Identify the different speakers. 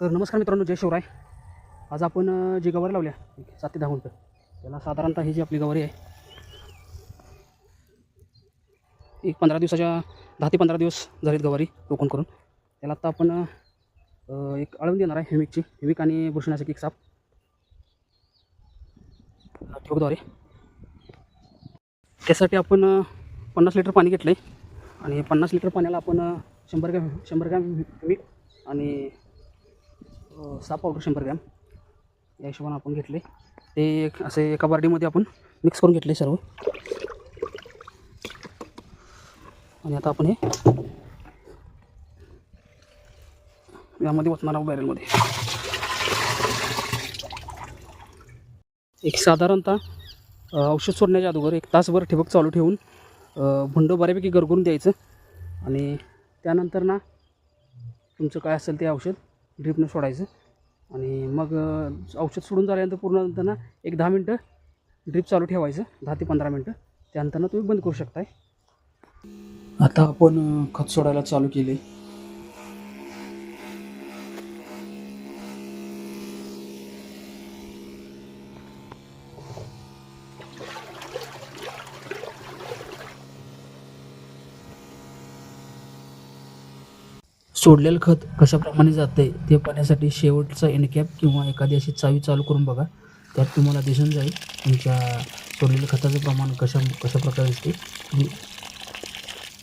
Speaker 1: तर नमस्कार मित्रांनो जय शिवराय. आज आपण जी गवारी लावल्या सात ते दहा मिनटं. त्याला साधारणतः ही जी आपली गवारी आहे एक पंधरा दिवसाच्या दहा ते पंधरा दिवस झालीत गवारी रोखून करून. त्याला आता आपण एक अळवून देणार आहे हिमिकची. हिमिक आणि बुरशिनाशक एक साप. ठेवद्वारे त्यासाठी आपण पन्नास लिटर पाणी घेतलं आहे आणि पन्नास लिटर पाण्याला आपण शंभर ग्रॅम शंभर ग्रॅम हिमिक आणि अ, साप पावडर शंभर ग्रॅम या हिशोबाने आपण घेतले. ते एक असे एका बार्डीमध्ये आपण मिक्स करून घेतले सर्व. आणि आता आपण हे यामध्ये वाचणार आहोत बॅरेलमध्ये एक साधारणतः औषध सोडण्याच्या अगोदर एक तासभर ठिबक चालू ठेवून अ, भुंड बऱ्यापैकी गरगरून द्यायचं. आणि त्यानंतर ना तुमचं काय असेल ते औषध ड्रिपनं सोडायचं. आणि मग औषध सोडून झाल्यानंतर पूर्ण त्यांना एक दहा मिनटं ड्रिप चालू ठेवायचं. दहा ते पंधरा मिनटं. त्यानंतरनं तुम्ही बंद करू शकताय. आता आपण खत सोडायला चालू केले सोडलेलं खत कशाप्रमाणे जाते ते पाहण्यासाठी शेवटचा एनकॅप किंवा एखादी अशी चावी चालू करून बघा. त्यात तुम्हाला दिसून जाईल तुमच्या सोडलेल्या खताचं प्रमाण कशा कशा प्रकारे असते.